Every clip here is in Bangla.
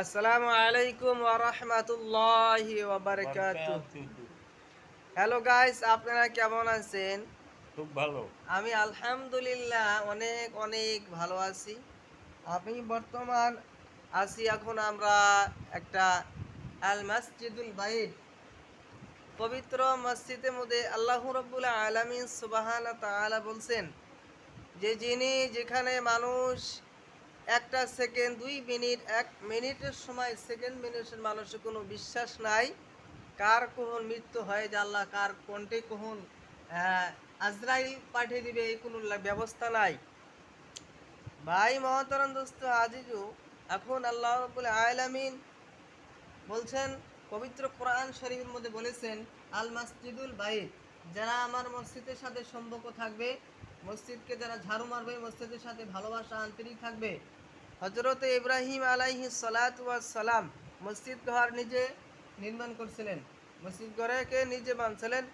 আসসালামু আলাইকুম ওয়া রাহমাতুল্লাহি ওয়া বারাকাতুহু। হ্যালো গাইস আপনারা কেমন আছেন? খুব ভালো। আমি আলহামদুলিল্লাহ অনেক অনেক ভালো আছি। আমি বর্তমান আছি এখন আমরা একটা আল মসজিদুল বাইত। পবিত্র মসজিদের মধ্যে আল্লাহ রব্বুল আলামিন সুবাহান তাআলা বলছেন যে যিনি যেখানে মানুষ একটা সেকেন্ড দুই মিনিট এক মিনিটের সময় সেকেন্ড মিনিটের মানুষের কোনো বিশ্বাস নাই। কার কখন মৃত্যু হয় যে আল্লাহ কার কোনটে কখন আহ, আজরাইল পাঠিয়ে দিবে এই কোনো ব্যবস্থা নাই। ভাই মহতরম দোস্ত আজিজু এখন আল্লাহ রব্বুল আলামিন বলছেন পবিত্র কোরআন শরীফের মধ্যে বলেছেন আল মাসজিদুল বাইত যারা আমার মসজিদের সাথে সম্পর্ক থাকবে মসজিদকে যারা ঝাড়ু মারবে মসজিদের সাথে ভালোবাসা আন্তরিক থাকবে। হজরত ইব্রাহিম আলাইহি সালাম মসজিদ ঘর নিজে নির্মাণ করছিলেন। মসজিদ ঘরেকে নিজে বানছিলেন।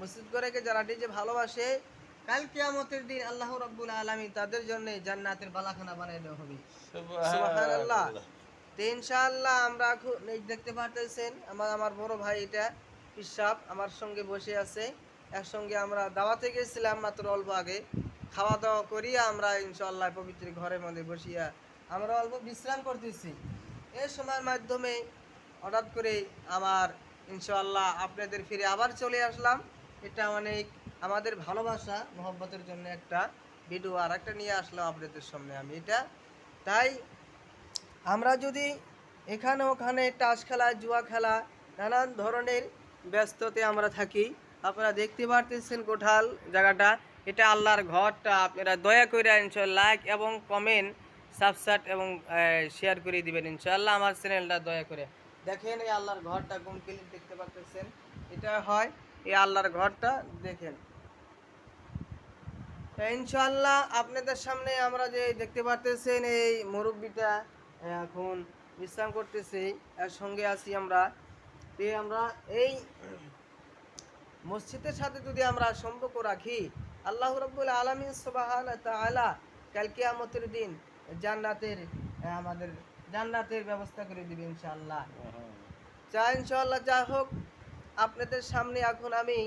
মসজিদ ঘরেকে যারা নিজে ভালোবাসে কাল কিয়ামতের দিন আল্লাহ রব্বুল আলমী তাদের জন্য জান্নাতের বালাখানা বানিয়ে দেওয়া হবে। সুবহানাল্লাহ। তো ইনশাআল্লাহ আমরা দেখতে পারতেছেন আমার আমার বড় ভাই এটা পিসাব আমার সঙ্গে বসে আছে। একসঙ্গে আমরা দাওয়াতে গেছিলাম মাত্র অল্প আগে। খাওয়া দাওয়া করিয়া আমরা ইনশাল্লাহ পবিত্র ঘরের মধ্যে বসিয়া আমরা অল্প বিশ্রাম করতেছি। এই সময়ের মাধ্যমে হঠাৎ করে আমার ইনশাআল্লাহ আপনাদের ফিরে আবার চলে আসলাম। এটা অনেক আমাদের ভালোবাসা, মোহব্বতের জন্য একটা ভিডিও আর একটা নিয়ে আসলাম আপনাদের সামনে আমি এটা। তাই আমরা যদি এখানে ওখানে টাস খেলা, জুয়া খেলা, নানান ধরনের ব্যস্ততে আমরা থাকি আপনারা দেখতে পারতেছেন কোঠাল জায়গাটা। এটা আল্লাহর ঘরটা। আপনারা দয়া করে ইনশাল্লাহ লাইক এবং কমেন্ট সাবস্ক্রাইব এবং শেয়ার করে দিবেন। ইনশাল্লাহ আমার চ্যানেলটা দয়া করে। দেখেন এই আল্লাহর ঘরটা ক্লিপ দেখতে পারতেছেন? এটা হয় এই আল্লাহর ঘরটা। দেখেন। ইনশাল্লাহ আপনাদের সামনে আমরা যে দেখতে পারতেছেন এই মুরব্বিটা এখন বিশ্রাম করতেছি। এর সঙ্গে আছি আমরা। আমরা এই মসজিদের সাথে যদি আমরা সম্পর্ক রাখি, আল্লাহ রব্বুল আলমিন সুবাহান তাআলা কাল কিয়ামতের দিন জান্নাতের আমাদের জান্নাতের ব্যবস্থা করে দিবে ইনশাআল্লাহ। যা ইনশাআল্লাহ যা হোক, আপনাদের সামনে এখন আমি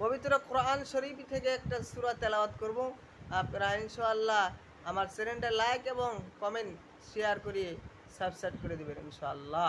পবিত্র কোরআন শরীফ থেকে একটা সূরা তেলাওয়াত করব। আপনারা ইনশাআল্লাহ আমার চ্যানেলটা লাইক এবং কমেন্ট, শেয়ার করিয়ে সাবস্ক্রাইব করে দিবেন ইনশাআল্লাহ।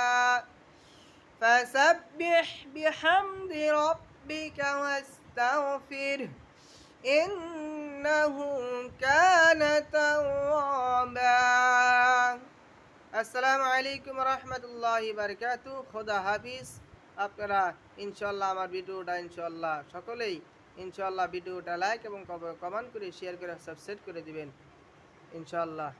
فسبح بحمد ربك واستغفره إنه كان توابا আসসালামু আলাইকুম রহমতুল্লাহ বারকাতু খোদা হাফিজ আপনারা ইনশাল্লাহ আমার ভিডিওটা ইনশাল্লাহ সকলেই ইনশাল্লাহ ভিডিওটা লাইক এবং কমেন্ট করে শেয়ার করে সাবস্ক্রাইব করে দিবেন ইনশাল্লাহ